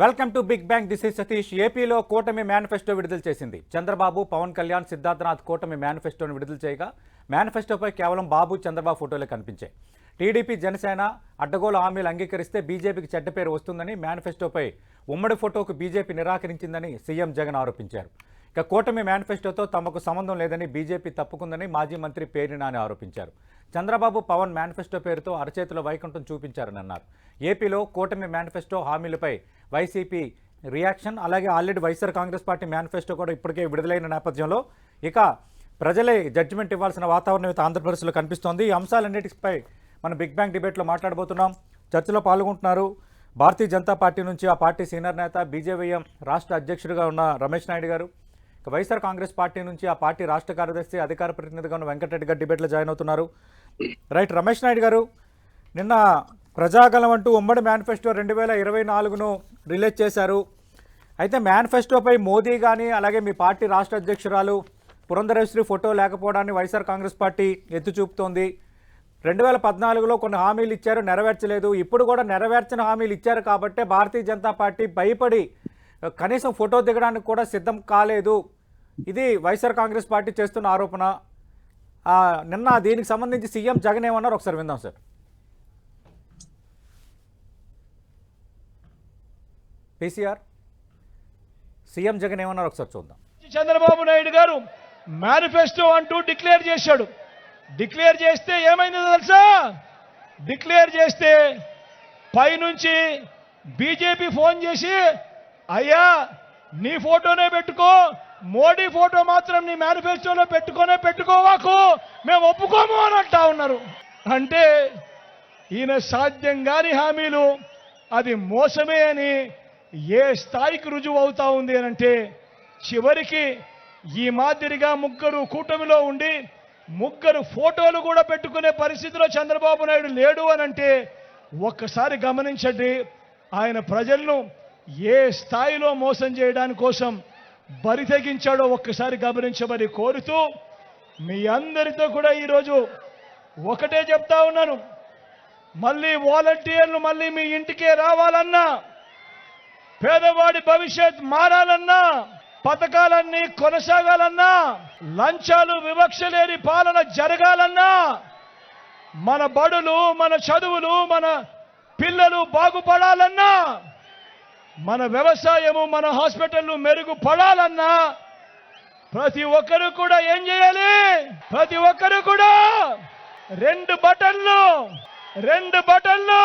Welcome to big bang this is Satish. ఏపీలో కూటమి manifesto విడుదల చేసింది. చంద్రబాబు పవన్ కళ్యాణ్ సిద్ధార్థనాథ్ కూటమి మేనిఫెస్టోను విడుదల చేయగా మేనిఫెస్టోపై కేవలం బాబు చంద్రబాబు ఫోటోలే కనిపించాయి. టీడీపీ జనసేన అడ్డగోలు హామీలు అంగీకరిస్తే బీజేపీకి చెడ్డ పేరు వస్తుందని మేనిఫెస్టోపై ఉమ్మడి ఫోటోకు బీజేపీ నిరాకరించిందని సీఎం జగన్ ఆరోపించారు. ఇక కూటమి మేనిఫెస్టోతో తమకు సంబంధం లేదని బీజేపీ తప్పుకుందని మాజీ మంత్రి పేరినాని ఆరోపించారు. చంద్రబాబు పవన్ మేనిఫెస్టో పేరుతో అరచేతిలో వైకుంఠం చూపించారని అన్నారు ఏపీలో కూటమి మేనిఫెస్టో హామీలపై వైసీపీ రియాక్షన్ అలాగే already YSR Congress party manifesto కూడా ఇప్పటికే విడుదలైన నేపథ్యంలో ఇక ప్రజలే జడ్జిమెంట్ ఇవ్వాల్సిన వాతావరణం అయితే ఆంధ్రప్రదేశ్లో కనిపిస్తోంది. ఈ అంశాలన్నిటిపై మనం బిగ్ బ్యాంగ్ డిబేట్లో మాట్లాడబోతున్నాం. చర్చలో పాల్గొంటున్నారు భారతీయ జనతా పార్టీ నుంచి ఆ పార్టీ సీనియర్ నేత బీజేవీఎం రాష్ట్ర అధ్యక్షుడిగా ఉన్న రమేష్ నాయుడు గారు. వైఎస్ఆర్ కాంగ్రెస్ పార్టీ నుంచి ఆ పార్టీ రాష్ట్ర కార్యదర్శి అధికార ప్రతినిధిగా ఉన్న వెంకటరెడ్డి గారు డిబేట్లో జాయిన్ అవుతున్నారు. రైట్ రమేష్ నాయుడు గారు నిన్న ప్రజాగలం అంటూ ఉమ్మడి మేనిఫెస్టో రెండు వేల ఇరవై నాలుగును రిలీజ్ చేశారు. అయితే మేనిఫెస్టోపై మోదీ కానీ అలాగే మీ పార్టీ రాష్ట్ర అధ్యక్షురాలు పురంధరేశ్వరి ఫోటో లేకపోవడాన్ని వైఎస్ఆర్ కాంగ్రెస్ పార్టీ ఎత్తి చూపుతోంది రెండు వేల పద్నాలుగులో కొన్ని హామీలు ఇచ్చారు నెరవేర్చలేదు. ఇప్పుడు కూడా నెరవేర్చిన హామీలు ఇచ్చారు కాబట్టే భారతీయ జనతా పార్టీ భయపడి కనీసం ఫోటో దిగడానికి కూడా సిద్ధం కాలేదు. ఇది వైఎస్ఆర్ కాంగ్రెస్ పార్టీ చేస్తున్న ఆరోపణ. నిన్న దీనికి సంబంధించి సీఎం జగన్ ఏమన్నారు? ఒకసారి విందాం సార్. కేసీఆర్ సీఎం జగన్ ఏమన్నారు? ఒకసారి చూద్దాం. చంద్రబాబు నాయుడు గారు మేనిఫెస్టో అంటూ డిక్లేర్ చేశాడు. డిక్లేర్ చేస్తే ఏమైందో తెలుసా? డిక్లేర్ చేస్తే పైనుంచి బీజేపీ ఫోన్ చేసి అయ్యా నీ ఫోటోనే పెట్టుకో మోడీ ఫోటో మాత్రం నీ మేనిఫెస్టోలో పెట్టుకోనే పెట్టుకోవాకు. మేము ఒప్పుకోము అని అంటా ఉన్నారు. అంటే ఈయన సాధ్యం కాని హామీలు అది మోసమే అని ఏ స్థాయికి రుజువు అవుతా ఉంది అని అంటే చివరికి ఈ మాదిరిగా ముగ్గురు కూటమిలో ఉండి ముగ్గురు ఫోటోలు కూడా పెట్టుకునే పరిస్థితిలో చంద్రబాబు నాయుడు లేడు అని అంటే ఒక్కసారి గమనించండి ఆయన ప్రజలను ఏ స్థాయిలో మోసం చేయడానికి కోసం బరి తెగించాడో ఒక్కసారి గమనించమని కోరుతూ మీ అందరితో కూడా ఈరోజు ఒకటే చెప్తా ఉన్నాను. మళ్ళీ వాలంటీర్లు మళ్ళీ మీ ఇంటికే రావాలన్నా పేదవాడి భవిష్యత్ మారాలన్నా పథకాలన్నీ కొనసాగాలన్నా లంచాలు వివక్ష లేని పాలన జరగాలన్నా మన బడులు మన చదువులు మన పిల్లలు బాగుపడాలన్నా మన వ్యవసాయము మన హాస్పిటల్లు మెరుగుపడాలన్నా ప్రతి ఒక్కరు కూడా ఏం చేయాలి? ప్రతి ఒక్కరు కూడా రెండు బటన్లు రెండు బటన్లు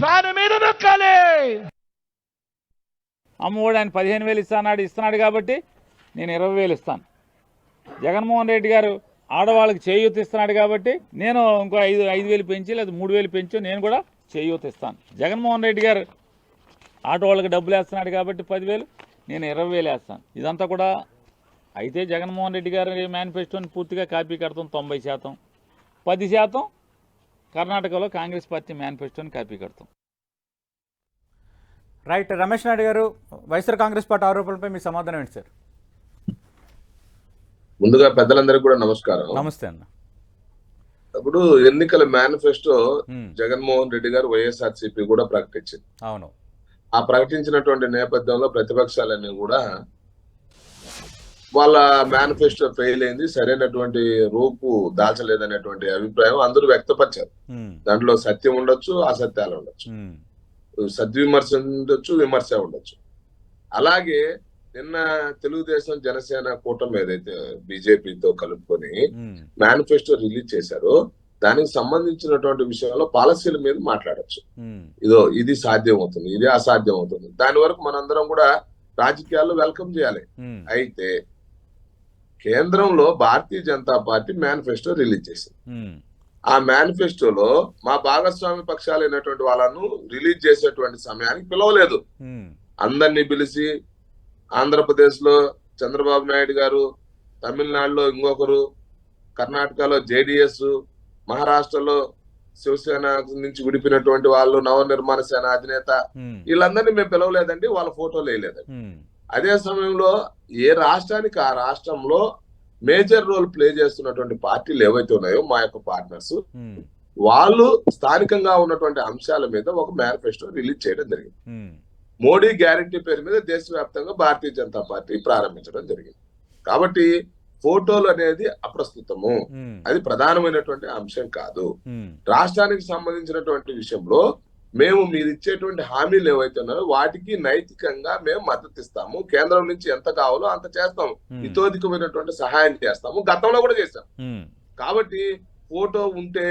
ఫ్యాన్ మీద నొక్కాలి. అమ్మఒడు ఆయన పదిహేను వేలు ఇస్తానాడు ఇస్తున్నాడు కాబట్టి నేను ఇరవై వేలు ఇస్తాను. జగన్మోహన్ రెడ్డి గారు ఆడవాళ్ళకి చేయూత ఇస్తున్నాడు కాబట్టి నేను ఇంకో ఐదు ఐదు వేలు పెంచి లేదా మూడు వేలు పెంచి నేను కూడా చేయూత ఇస్తాను. జగన్మోహన్ రెడ్డి గారు ఆటో వాళ్ళకి డబ్బులు వేస్తున్నాడు కాబట్టి పదివేలు నేను ఇరవై వేలు వేస్తాను. ఇదంతా కూడా అయితే జగన్మోహన్ రెడ్డి గారి మేనిఫెస్టోని పూర్తిగా కాపీ కడతాం తొంభై శాతం. పది శాతం కర్ణాటకలో కాంగ్రెస్ పార్టీ మేనిఫెస్టోని కాపీ కడతాం. Right Ramesh Naidu garu YSR Congress party ఆరోపణలపై మీ సమాధానం ఏంటి సార్? ముందుగా పెద్దలందరికీ కూడా నమస్కారం. నమస్తే అన్న. ఇప్పుడు ఎన్నికల మేనిఫెస్టో జగన్మోహన్ రెడ్డి గారు వైఎస్ఆర్సీపీ కూడా ప్రకటించింది. అవును. ఆ ప్రకటించినటువంటి నేపథ్యంలో ప్రతిపక్షాలన్నీ కూడా వాళ్ళ మేనిఫెస్టో ఫెయిల్ అయింది సరైనటువంటి రూపు దాల్చలేదనేటువంటి అభిప్రాయం అందరూ వ్యక్తపరిచారు. హ్మ్, దాంట్లో సత్యం ఉండొచ్చు అసత్యాలు ఉండొచ్చు. హ్మ్, సద్విమర్శ ఉండొచ్చు విమర్శ ఉండొచ్చు. అలాగే నిన్న తెలుగుదేశం జనసేన కూటమి ఏదైతే బీజేపీతో కలుపుకొని హ్మ్, మేనిఫెస్టో రిలీజ్ చేశారో దానికి సంబంధించినటువంటి విషయంలో పాలసీల మీద మాట్లాడొచ్చు. ఇదో ఇది సాధ్యం అవుతుంది ఇది అసాధ్యం అవుతుంది దాని వరకు మనందరం కూడా రాజకీయాల్లో వెల్కమ్ చేయాలి. అయితే కేంద్రంలో Bharatiya Janata party manifesto release చేసింది. ఆ మేనిఫెస్టోలో మా భాగస్వామి పక్షాలైనటువంటి వాళ్ళను రిలీజ్ చేసేటువంటి సమయానికి పిలవలేదు. అందరినీ పిలిచి ఆంధ్రప్రదేశ్లో చంద్రబాబు నాయుడు గారు తమిళనాడులో ఇంకొకరు కర్ణాటకలో జేడిఎస్ మహారాష్ట్రలో శివసేన నుంచి విడిపినటువంటి వాళ్ళు నవ నిర్మాణ సేన అధినేత. వీళ్ళందరినీ మేము పిలవలేదండి వాళ్ళ ఫోటోలు వేయలేదండి అదే సమయంలో ఏ రాష్ట్రానికి ఆ రాష్ట్రంలో మేజర్ రోల్ ప్లే చేస్తున్నటువంటి పార్టీలు ఏవైతే ఉన్నాయో మా యొక్క పార్ట్నర్స్ వాళ్ళు స్థానికంగా ఉన్నటువంటి అంశాల మీద ఒక మేనిఫెస్టో రిలీజ్ చేయడం జరిగింది. మోడీ గ్యారంటీ పేరు మీద దేశవ్యాప్తంగా భారతీయ జనతా పార్టీ ప్రారంభించడం జరిగింది. కాబట్టి ఫోటోలు అనేది అప్రస్తుతము. అది ప్రధానమైనటువంటి అంశం కాదు. రాష్ట్రానికి సంబంధించినటువంటి విషయంలో మేము మీరు ఇచ్చేటువంటి హామీలు ఏవైతే ఉన్నాయో వాటికి నైతికంగా మేము మద్దతు ఇస్తాము. కేంద్రం నుంచి ఎంత కావాలో అంత చేస్తాము ఇతోధికమైనటువంటి సహాయం చేస్తాము. గతంలో కూడా చేస్తాం కాబట్టి ఫోటో ఉంటే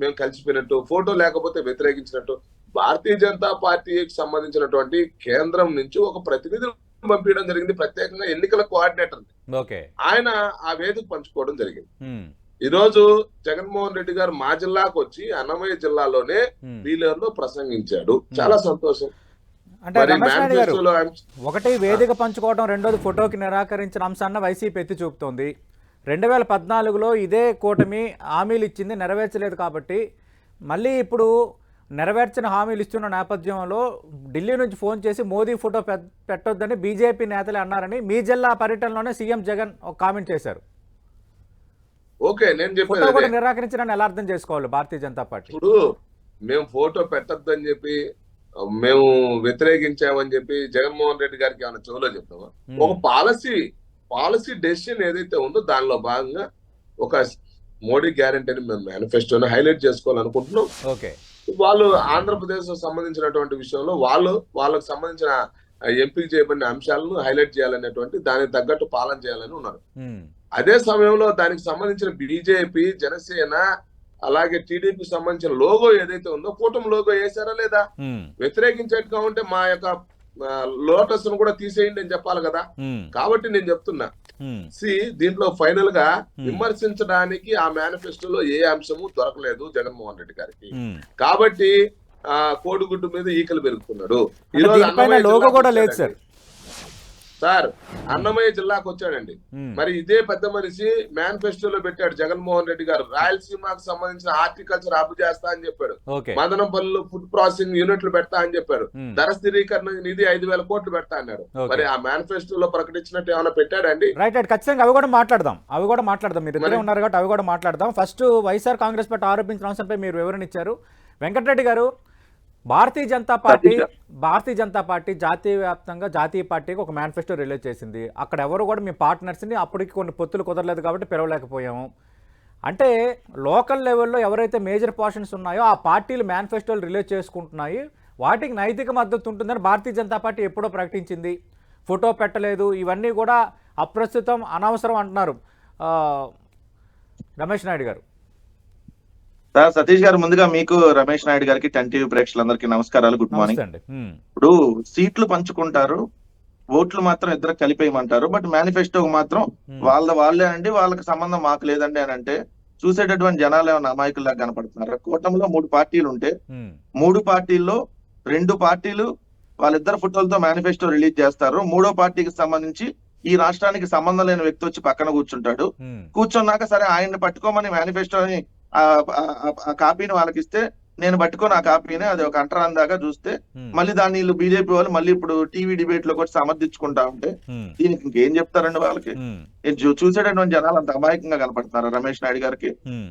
మేము కలిసిపోయినట్టు ఫోటో లేకపోతే వ్యతిరేకించినట్టు భారతీయ జనతా పార్టీకి సంబంధించినటువంటి కేంద్రం నుంచి ఒక ప్రతినిధిని పంపించడం జరిగింది. ప్రత్యేకంగా ఎన్నికల కోఆర్డినేటర్ ఓకే. ఆయన ఆ వేదిక పంచుకోవడం జరిగింది. ఈ రోజు జగన్మోహన్ రెడ్డి గారు మా జిల్లాకు వచ్చి అన్నమయ్య జిల్లాలోనే ఉమ్. వీలర్లో ప్రసంగించాడు. చాలా సంతోషం. అంటే ఒకటి వేదిక పంచుకోవడం రెండోది ఫోటోకి నిరాకరించిన అంశాన్ని వైసీపీ ఎత్తి చూపుతోంది. రెండు వేల పద్నాలుగులో ఇదే కూటమి హామీలు ఇచ్చింది నెరవేర్చలేదు కాబట్టి మళ్ళీ ఇప్పుడు నెరవేర్చిన హామీలు ఇస్తున్న నేపథ్యంలో ఢిల్లీ నుంచి ఫోన్ చేసి మోదీ ఫోటో పెట్టొద్దని బీజేపీ నేతలే అన్నారని మీ జిల్లా పర్యటనలోనే సీఎం జగన్ ఒక కామెంట్ చేశారు. ఓకే నేను. కూడా నిరాకరించడాన్ని ఎలా అర్థం చేసుకోవాలి భారతీయ జనతా పార్టీ? ఇప్పుడు మేము ఫోటో పెట్టొద్దని చెప్పి మేము వ్యతిరేకించామని చెప్పి జగన్మోహన్ రెడ్డి గారికి ఏమైనా చెవులో చెప్తామా ఒక పాలసీ పాలసీ డెసిషన్ ఏదైతే ఉందో దానిలో భాగంగా ఒక మోడీ గ్యారంటీ అని మేము మేనిఫెస్టోని హైలైట్ చేసుకోవాలనుకుంటున్నాం. ఓకే. వాళ్ళు ఆంధ్రప్రదేశ్ సంబంధించినటువంటి విషయంలో వాళ్ళు వాళ్ళకు సంబంధించిన ఎంపిక చేయబడిన అంశాలను హైలైట్ చేయాలనేటువంటి దానికి తగ్గట్టు పాలన చేయాలని ఉన్నారు. అదే సమయంలో దానికి సంబంధించిన బీజేపీ జనసేన అలాగే టీడీపీ సంబంధించిన లోగో ఏదైతే ఉందో కూటమి లోగో వేసారా లేదా? వ్యతిరేకించేట్టుగా ఉంటే మా యొక్క లోటస్ను కూడా తీసేయండి అని చెప్పాలి కదా. కాబట్టి నేను చెప్తున్నా. సి దీంట్లో ఫైనల్గా. విమర్శించడానికి ఆ మేనిఫెస్టోలో ఏ అంశము దొరకలేదు జగన్మోహన్ రెడ్డి గారికి. కాబట్టి ఆ కోడిగుడ్డు మీద ఈకలు పెరుగుతున్నాడు. ఈ రోజు లోగో కూడా లేదు సార్. సార్ అన్నమయ్య జిల్లాకు వచ్చాడండి. మరి ఇదే పెద్ద మనిషి మేనిఫెస్టోలో పెట్టాడు జగన్మోహన్ రెడ్డి గారు. రాయలసీమకు సంబంధించిన హార్టికల్చర్ అభివృద్ధి చేస్తా అని చెప్పాడు. మదనపల్లిలో ఫుడ్ ప్రాసెసింగ్ యూనిట్లు పెడతా అని చెప్పాడు. ధర స్థిరీకరణ నిధి ఐదు వేల కోట్లు పెడతా అన్నాడు. మరి ఆ మేనిఫెస్టోలో ప్రకటించినట్టు ఏమైనా పెట్టాడండి? Right right. ఖచ్చితంగా అవి కూడా మాట్లాడదాం. అవి కూడా మాట్లాడదాం. మీరు ఇద్దరే ఉన్నారు కాబట్టి అవి కూడా మాట్లాడదాం. ఫస్ట్ వైఎస్ఆర్ కాంగ్రెస్ పార్టీ ఆరోపించిన అంశంపై మీరు వివరణ ఇచ్చారు. వెంకటరెడ్డి గారు భారతీయ జనతా పార్టీ భారతీయ జనతా పార్టీ జాతీయ వ్యాప్తంగా జాతీయ పార్టీకి ఒక మేనిఫెస్టో రిలీజ్ చేసింది. అక్కడ ఎవరు కూడా మీ పార్ట్నర్స్ని అప్పటికి కొన్ని పొత్తులు కుదరలేదు కాబట్టి పిలవలేకపోయాము. అంటే లోకల్ లెవెల్లో ఎవరైతే మేజర్ పోర్షన్స్ ఉన్నాయో ఆ పార్టీలు మేనిఫెస్టోలు రిలీజ్ చేసుకుంటున్నాయి. వాటికి నైతిక మద్దతు ఉంటుందని భారతీయ జనతా పార్టీ ఎప్పుడో ప్రకటించింది. ఫోటో పెట్టలేదు. ఇవన్నీ కూడా అప్రస్తుతం అనవసరం అంటున్నారు. రమేష్ నాయుడు గారు. సార్ సతీష్ గారు ముందుగా మీకు రమేష్ నాయుడు గారికి టెన్ టీవీ ప్రేక్షకులందరికీ నమస్కారాలు గుడ్ మార్నింగ్. ఇప్పుడు సీట్లు పంచుకుంటారు ఓట్లు మాత్రం ఇద్దరు కలిపేయమంటారు బట్ మేనిఫెస్టో మాత్రం వాళ్ళ వాళ్ళే అండి వాళ్ళకి సంబంధం మాకు లేదండి అని అంటే చూసేటటువంటి జనాలు ఏమైనా అమాయకుల్లా కనపడుతున్నారు? కూటమిలో మూడు పార్టీలు ఉంటే మూడు పార్టీల్లో రెండు పార్టీలు వాళ్ళిద్దరు ఫోటోలతో మేనిఫెస్టో రిలీజ్ చేస్తారు మూడో పార్టీకి సంబంధించి ఈ రాష్ట్రానికి సంబంధం లేని వ్యక్తి వచ్చి పక్కన కూర్చుంటాడు. కూర్చున్నాక సరే ఆయన్ని పట్టుకోమని మేనిఫెస్టోని ఆ కాపీని వాళ్ళకి ఇస్తే నేను పట్టుకొని ఆ కాపీని అది ఒక అంటరాని దాకా చూస్తే మళ్ళీ దాన్ని వీళ్ళు బీజేపీ వాళ్ళు మళ్ళీ ఇప్పుడు టీవీ డిబేట్లో కూడా సమర్థించుకుంటా ఉంటే దీనికి ఇంకేం చెప్తారండి వాళ్ళకి? చూసేటటువంటి జనాలు అంత అమాయకంగా కనపడుతున్నారు రమేష్ నాయుడు గారికి?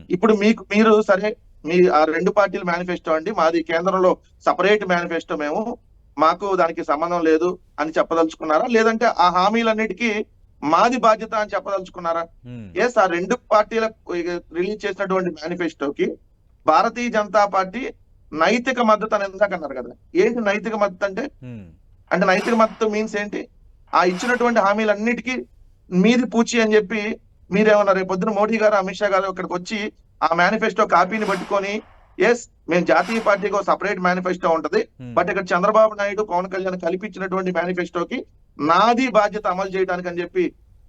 ఇప్పుడు మీకు మీరు సరే మీ ఆ రెండు పార్టీల మేనిఫెస్టో అండి మాది కేంద్రంలో సపరేట్ మేనిఫెస్టో మేము మాకు దానికి సంబంధం లేదు అని చెప్పదలుచుకున్నారా? లేదంటే ఆ హామీలన్నిటికీ మాది బాధ్యత అని చెప్పదలుచుకున్నారా? ఎస్ ఆ రెండు పార్టీల రిలీజ్ చేసినటువంటి మేనిఫెస్టోకి భారతీయ జనతా పార్టీ నైతిక మద్దతు అని ఇందాక అన్నారు కదా? ఏంటి నైతిక మద్దతు అంటే? అంటే నైతిక మద్దతు మీన్స్ ఏంటి? ఆ ఇచ్చినటువంటి హామీలన్నిటికీ మీది పూచి అని చెప్పి మీరేమన్నా రేపు పొద్దున మోడీ గారు అమిత్ షా గారు ఇక్కడికి వచ్చి ఆ మేనిఫెస్టో కాపీని పట్టుకొని ఎస్ మేము జాతీయ పార్టీకి ఒక సపరేట్ మేనిఫెస్టో ఉంటది. బట్ ఇక్కడ చంద్రబాబు నాయుడు పవన్ కళ్యాణ్ కల్పించినటువంటి మేనిఫెస్టోకి నాది బాధ్యత అమలు చేయడానికి అని చెప్పి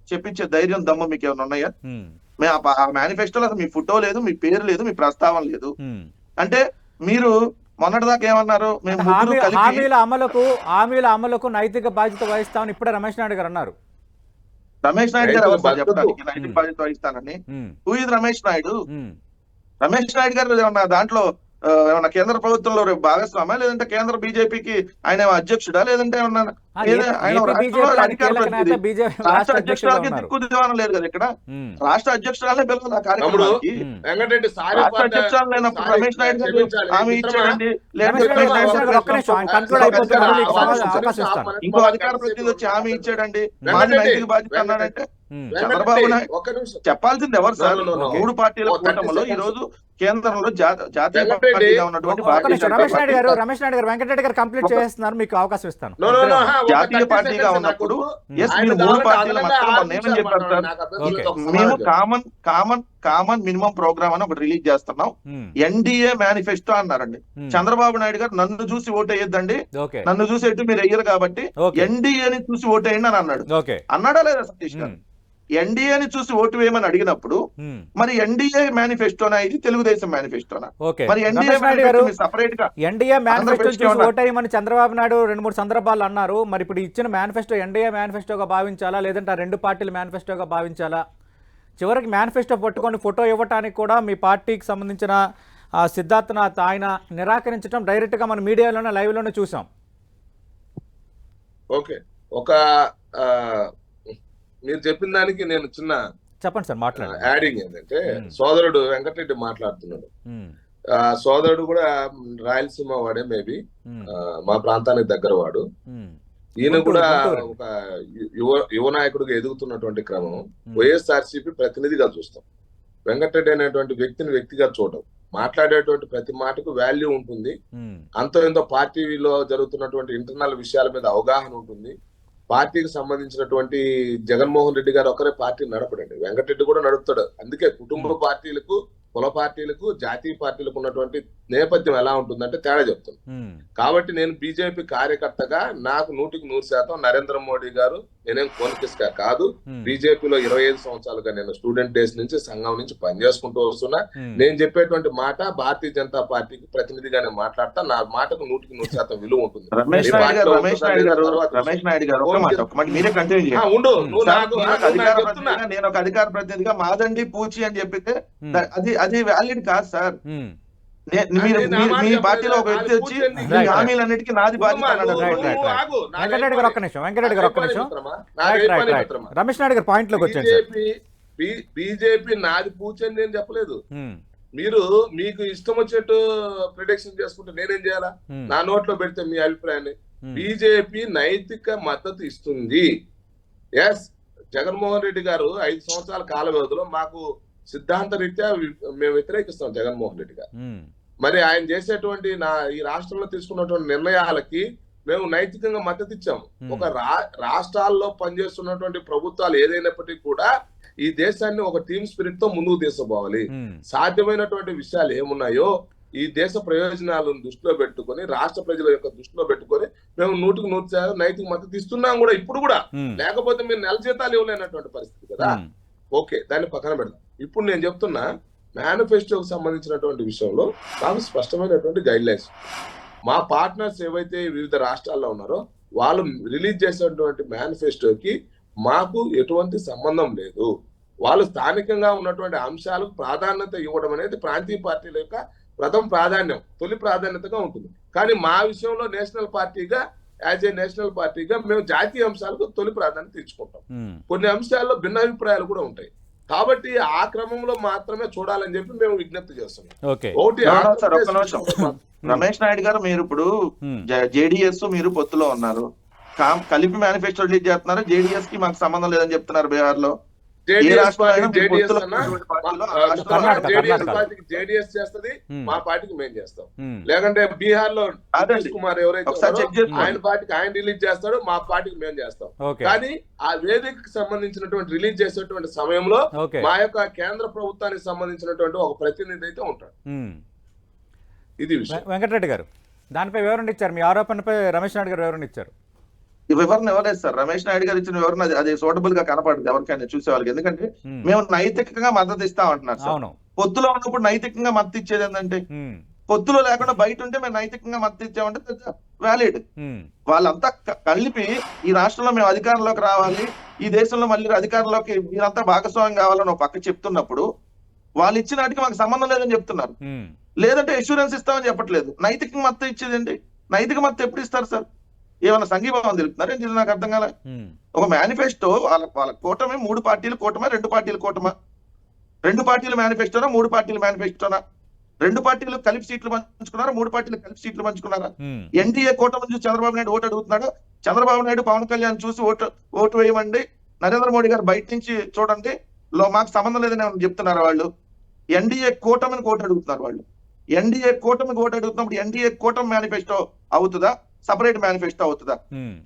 చెప్పించే ధైర్యం దమ్ము మీకు ఏమైనా ఉన్నాయా? ఉమ్, మే- ఆ మేనిఫెస్టోలో అసలు మీ ఫోటో లేదు మీ పేరు లేదు మీ ప్రస్తావన లేదు. అంటే మీరు మొన్నటిదాకా ఏమన్నారు? మేము హామీల అమలుకు హామీల అమలుకు నైతిక బాధ్యత వహిస్తామని ఇప్పుడే రమేష్ నాయుడు గారు అన్నారు. రమేష్ నాయుడు గారు ఎవరు చెప్పడానికి నైతిక. బాధ్యత వహిస్తానని. Who is Ramesh Naidu? Ramesh Naidu garu ఏమన్నా దాంట్లో ఏమన్నా కేంద్ర ప్రభుత్వంలో రేపు భాగస్వామా? లేదంటే కేంద్ర బీజేపీకి ఆయన అధ్యక్షుడా? లేదంటే ఏమన్నా రాష్ట్ర అధ్యక్షురాలకి ఉన్నారు దిక్కు దివానం లేదు కదా. ఇక్కడ రాష్ట్ర అధ్యక్షురాలే పిల్లలు ఆ కార్యక్రమానికి. రాష్ట్ర అధ్యక్షురాలు లేనప్పుడు రమేష్ నాయుడు గారు. ఆమె? ఇచ్చాడండి. ఇంకో అధికార ప్రతినిధి వచ్చి హామీ ఇచ్చాడండి. మాది నైతిక బాధ్యత అన్నాడంటే చంద్రబాబు నాయుడు ఒక్క నిమిషం. చెప్పాల్సింది ఎవరు సార్. మూడు పార్టీల ఓ, 30 కూటమిలో ఈ. రోజు కేంద్రంలో జాతీయ పార్టీగా ఉన్నటువంటి రమేష్ నాయుడు గారు రమేష్ నాయుడు గారు వెంకటరెడ్డి గారు కంప్లీట్ చేస్తున్నారు. మీకు అవకాశం ఇస్తాను. జాతీయ 30 పార్టీగా ఉన్నప్పుడు. ఎస్ మీరు మూడు పార్టీల మధ్యలో ఏమని చెప్పారు సార్? మేము. Common common common minimum program అని ఒకటి రిలీజ్ చేస్తున్నాం. ఉమ్, ఎన్డీఏ మేనిఫెస్టో అన్నారండి. ఉమ్, చంద్రబాబు నాయుడు గారు నన్ను చూసి ఓటు వేయొద్దండి నన్ను చూసి ఎటు మీరు వెయ్యరు కాబట్టి. ఎన్డీఏని చూసి ఓటు వేయండి అని అన్నాడు. అన్నాడా లేదా సతీష్ గారు? ఉమ్, ఎన్డీఏని చూసి ఓటు వేయమని అడిగినప్పుడు మరి ఎన్డీఏ మేనిఫెస్టోనా ఇది? తెలుగుదేశం మేనిఫెస్టోనా ఓకే. మరి ఎన్డీఏ సపరేట్గా ఎన్డీఏ మేనిఫెస్టో చూసి ఓటేయమని చంద్రబాబు నాయుడు రెండు మూడు సందర్భాలు అన్నారు. మరి ఇప్పుడు ఇచ్చిన మేనిఫెస్టో ఎన్డీఏ మేనిఫెస్టోగా భావించాలా? లేదంటే ఆ రెండు పార్టీల మేనిఫెస్టోగా భావించాలా? చివరికి మేనిఫెస్టో పట్టుకొని ఫోటో ఇవ్వటానికి కూడా మీ పార్టీకి సంబంధించిన సిద్ధార్థనాథ్ ఆయన నిరాకరించడం డైరెక్ట్గా మన మీడియాలోనే లైవ్లోనే చూసాం. ఓకే. ఒక మీరు చెప్పిన దానికి నేను చిన్న చెప్పండి సార్ మాట్లాడండి. యాడింగ్ ఏంటంటే. సోదరుడు వెంకటరెడ్డి మాట్లాడుతున్నాడు. సోదరుడు కూడా రాయలసీమ వాడే మేబీ. మా ప్రాంతానికి దగ్గర వాడు. ఈయన కూడా. ఒక యువ యువ నాయకుడిగా ఎదుగుతున్నటువంటి క్రమం. వైఎస్ఆర్సీపీ ప్రతినిధిగా చూస్తాం. వెంకటరెడ్డి అనేటువంటి వ్యక్తిని వ్యక్తిగా చూడడం. మాట్లాడేటువంటి ప్రతి మాటకు వాల్యూ ఉంటుంది. అంతో ఎంతో పార్టీలో జరుగుతున్నటువంటి ఇంటర్నల్ విషయాల మీద అవగాహన ఉంటుంది. పార్టీకి సంబంధించినటువంటి జగన్మోహన్ రెడ్డి గారు ఒకరే పార్టీ నడపడండి. వెంకటరెడ్డి కూడా నడుపుతాడు. అందుకే కుటుంబ పార్టీలకు కుల పార్టీలకు జాతీయ పార్టీలకు ఉన్నటువంటి నేపథ్యం ఎలా ఉంటుందంటే తేడా చెప్తాను ఉమ్, కాబట్టి నేను బీజేపీ కార్యకర్తగా నాకు నూటికి నూరు శాతం నరేంద్ర మోడీ గారు నేనేం కోనికిస్కా కాదు. బీజేపీలో ఇరవై ఐదు సంవత్సరాలుగా నేను స్టూడెంట్ డేస్ నుంచి సంఘం నుంచి పనిచేసుకుంటూ వస్తున్నా. నేను చెప్పేటువంటి మాట భారతీయ జనతా పార్టీకి ప్రతినిధిగానే మాట్లాడతా. నా మాటకు నూటికి నూరు శాతం విలువ ఉంటుంది. రమేష్ నాయుడు గారు ఉండు. నేను ఒక అధికార ప్రతినిధిగా నేను ఒక అధికార ప్రతినిధిగా మాదండి పూచి అని చెప్పితే అది అది వ్యాలిడ్ కాదు సార్. మీరు మీ- పార్టీలో ఒక వ్యక్తి నాది వచ్చి. హామీలన్నిటికీ నాది వెంకటరెడ్డి గారు ఒక్క నిమిషం వెంకటరెడ్డి గారు ఒక్క నిమిషం. రమేష్ నాయుడు గారు వచ్చాను సార్. బీజేపీ బీజేపీ నాది పూచని నేను చెప్పలేదు. ఉమ్, మీరు మీకు ఇష్టం వచ్చినట్టు ప్రిడిక్షన్ చేసుకుంటే నేనేం చేయాలా? ఉమ్, నా నోట్లో పెడితే మీ అభిప్రాయాన్ని. ఉమ్, బీజేపీ నైతిక మద్దతు ఇస్తుంది. ఎస్ జగన్మోహన్ రెడ్డి గారు ఐదు సంవత్సరాల కాల వ్యవధిలో మాకు సిద్ధాంత రీత్యా మేము వ్యతిరేకిస్తాం జగన్మోహన్ రెడ్డి గారు. మరి ఆయన చేసేటువంటి నా ఈ రాష్ట్రంలో తీసుకున్నటువంటి నిర్ణయాలకి మేము నైతికంగా మద్దతు ఇచ్చాము. ఒక రా రాష్ట్రాల్లో పనిచేస్తున్నటువంటి ప్రభుత్వాలు ఏదైనప్పటికీ కూడా ఈ దేశాన్ని ఒక టీమ్ స్పిరిట్తో ముందుకు తీసుకుపోవాలి. ఉమ్, సాధ్యమైనటువంటి విషయాలు ఏమున్నాయో ఈ దేశ ప్రయోజనాలను దృష్టిలో పెట్టుకొని రాష్ట్ర ప్రజల యొక్క దృష్టిలో పెట్టుకొని మేము నూటికి నూరు శాతం నైతిక మద్దతు ఇస్తున్నాం కూడా ఇప్పుడు కూడా. లేకపోతే మీరు నెల జీతాలు ఇవ్వలేనటువంటి పరిస్థితి కదా. ఓకే దాన్ని పక్కన పెడదాం. ఇప్పుడు నేను చెప్తున్నా మేనిఫెస్టోకి సంబంధించినటువంటి విషయంలో నాకు స్పష్టమైనటువంటి గైడ్ లైన్స్ మా పార్ట్నర్స్ ఏవైతే వివిధ రాష్ట్రాల్లో ఉన్నారో వాళ్ళు రిలీజ్ చేసినటువంటి మేనిఫెస్టోకి మాకు ఎటువంటి సంబంధం లేదు. వాళ్ళు స్థానికంగా ఉన్నటువంటి అంశాలకు ప్రాధాన్యత ఇవ్వడం అనేది ప్రాంతీయ పార్టీల యొక్క ప్రథమ ప్రాధాన్యం తొలి ప్రాధాన్యతగా ఉంటుంది. కానీ మా విషయంలో నేషనల్ పార్టీగా యాజ్ ఏ నేషనల్ పార్టీగా మేము జాతీయ అంశాలకు తొలి ప్రాధాన్యత ఇచ్చుకుంటాం. ఉమ్, కొన్ని అంశాల్లో భిన్న అభిప్రాయాలు కూడా ఉంటాయి. కాబట్టి ఆ క్రమంలో మాత్రమే చూడాలని చెప్పి మేము విజ్ఞప్తి చేస్తున్నాం. రమేష్ నాయుడు గారు మీరు ఇప్పుడు ఉమ్, జేడిఎస్ మీరు పొత్తులో ఉన్నారు. కలిపి మేనిఫెస్టో రిలీజ్ చేస్తున్నారు. జేడిఎస్కి మాకు సంబంధం లేదని చెప్తున్నారు బీహార్లో కర్ణాటక. పార్టీకి JDS చేస్తది ఉమ్, మా పార్టీకి మేము చేస్తాం. ఉమ్, లేకంటే బీహార్లో. నితీష్ కుమార్ ఎవరైతే. ఆయన పార్టీకి ఆయన రిలీజ్ చేస్తాడు మా పార్టీకి మేము చేస్తాం. కానీ ఆ వేదికకి సంబంధించినటువంటి రిలీజ్ చేసేటువంటి సమయంలో మా యొక్క కేంద్ర ప్రభుత్వానికి సంబంధించినటువంటి ఒక ప్రతినిధి అయితే ఉంటాడు. ఉమ్. ఇది వెంకటరెడ్డి గారు దానిపై వివరణ ఇచ్చారు. మీ ఆరోపణపై రమేష్ నాయుడు గారు వివరణ ఇచ్చారు. ఈ వివరణ ఇవ్వలేదు సార్ రమేష్ నాయుడు గారు ఇచ్చిన వివరణ అది- సూటబుల్గా కనపడదు ఎవరికైనా చూసే వాళ్ళకి. ఎందుకంటే మేము నైతికంగా మద్దతు ఇస్తాం అంటున్నారు సార్. పొత్తులో ఉన్నప్పుడు నైతికంగా మద్దతు ఇచ్చేది ఏంటంటే పొత్తులో లేకుండా బయట ఉంటే మేము నైతికంగా మద్దతు ఇచ్చామంటే వ్యాలిడ్ వాళ్ళంతా కలిపి ఈ రాష్ట్రంలో మేము అధికారంలోకి రావాలి ఈ దేశంలో మళ్ళీ అధికారంలోకి మీరంతా భాగస్వామ్యం కావాలని ఒక పక్క చెప్తున్నప్పుడు వాళ్ళు ఇచ్చిన వాటికి మాకు సంబంధం లేదని చెప్తున్నారు. లేదంటే ఇన్సూరెన్స్ ఇస్తామని చెప్పట్లేదు. నైతిక మద్దతు ఇచ్చేదండి నైతిక మద్దతు ఎప్పుడు ఇస్తారు సార్? ఏమైనా సంఘీభావం తెలుపుతున్నారు ఏంటి నాకు అర్థం కాలే? ఒక మేనిఫెస్టో వాళ్ళ వాళ్ళ కూటమి మూడు పార్టీలు కూటమా రెండు పార్టీలు కూటమా? రెండు పార్టీల మేనిఫెస్టోనా మూడు పార్టీల మేనిఫెస్టోనా రెండు పార్టీలు కలిపి సీట్లు పంచుకున్నారా మూడు పార్టీలు కలిపి సీట్లు పంచుకున్నారా? ఎన్డీఏ కూటమి చూసి చంద్రబాబు నాయుడు ఓటు అడుగుతున్నాడు? చంద్రబాబు నాయుడు పవన్ కళ్యాణ్ చూసి ఓటు ఓటు వేయమండి. నరేంద్ర మోడీ గారు బయట నుంచి చూడండి. లో మాకు సంబంధం లేదని చెప్తున్నారు వాళ్ళు? ఎన్డీఏ కూటమిని ఓటు అడుగుతున్నారు వాళ్ళు. ఎన్డీఏ కూటమికి ఓటు అడుగుతున్నప్పుడు ఎన్డీఏ కూటమి మేనిఫెస్టో అవుతుందా? సపరేట్ మేనిఫెస్టో అవుతుందా?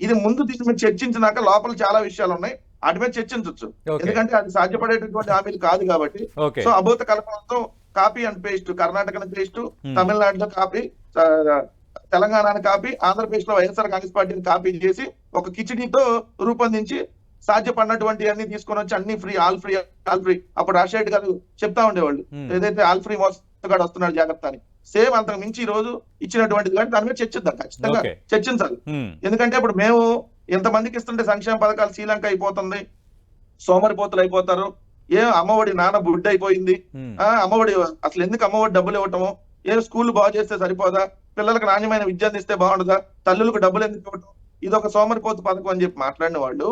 ఇది ముందు దీని మీద చర్చించినాక లోపల చాలా విషయాలు ఉన్నాయి వాటి మీద చర్చించవచ్చు ఎందుకంటే అది సాధ్యపడేటటువంటి హామీలు కాదు కాబట్టి. సో అభూత కల్పనతో copy and paste Karnataka paste. తమిళనాడులో కాపీ తెలంగాణ కాపీ ఆంధ్రప్రదేశ్లో వైఎస్ఆర్ కాంగ్రెస్ పార్టీని కాపీ చేసి ఒక కిచిడీతో రూపొందించి సాధ్యపడినటువంటి అన్ని తీసుకొని వచ్చి అన్ని free all free all free. అప్పుడు రాజశేఖర్ గారు చెప్తా ఉండేవాళ్ళు. ఏదైతే ఆల్ ఫ్రీ మోసగాడు వస్తున్నాడు జాగ్రత్త అని సేమ్ అంతకు మించి ఈ రోజు ఇచ్చినటువంటిది కానీ దాని మీద చర్చిద్దాం ఖచ్చితంగా. చర్చించాలి ఎందుకంటే ఇప్పుడు మేము ఎంతమందికి ఇస్తుంటే సంక్షేమ పథకాలు శ్రీలంక అయిపోతుంది సోమరిపోతులు అయిపోతారు ఏ అమ్మఒడి నాన్న బుడ్డ అయిపోయింది ఆ అమ్మఒడి అసలు ఎందుకు అమ్మఒడి డబ్బులు ఇవ్వటము? ఏ స్కూల్ బాగు చేస్తే సరిపోదా? పిల్లలకు నాణ్యమైన విద్య అందిస్తే బాగుండదా తల్లులకు డబ్బులు ఎందుకు ఇవ్వటం? ఇది ఒక సోమరిపోతు పథకం అని చెప్పి మాట్లాడిన వాళ్ళు.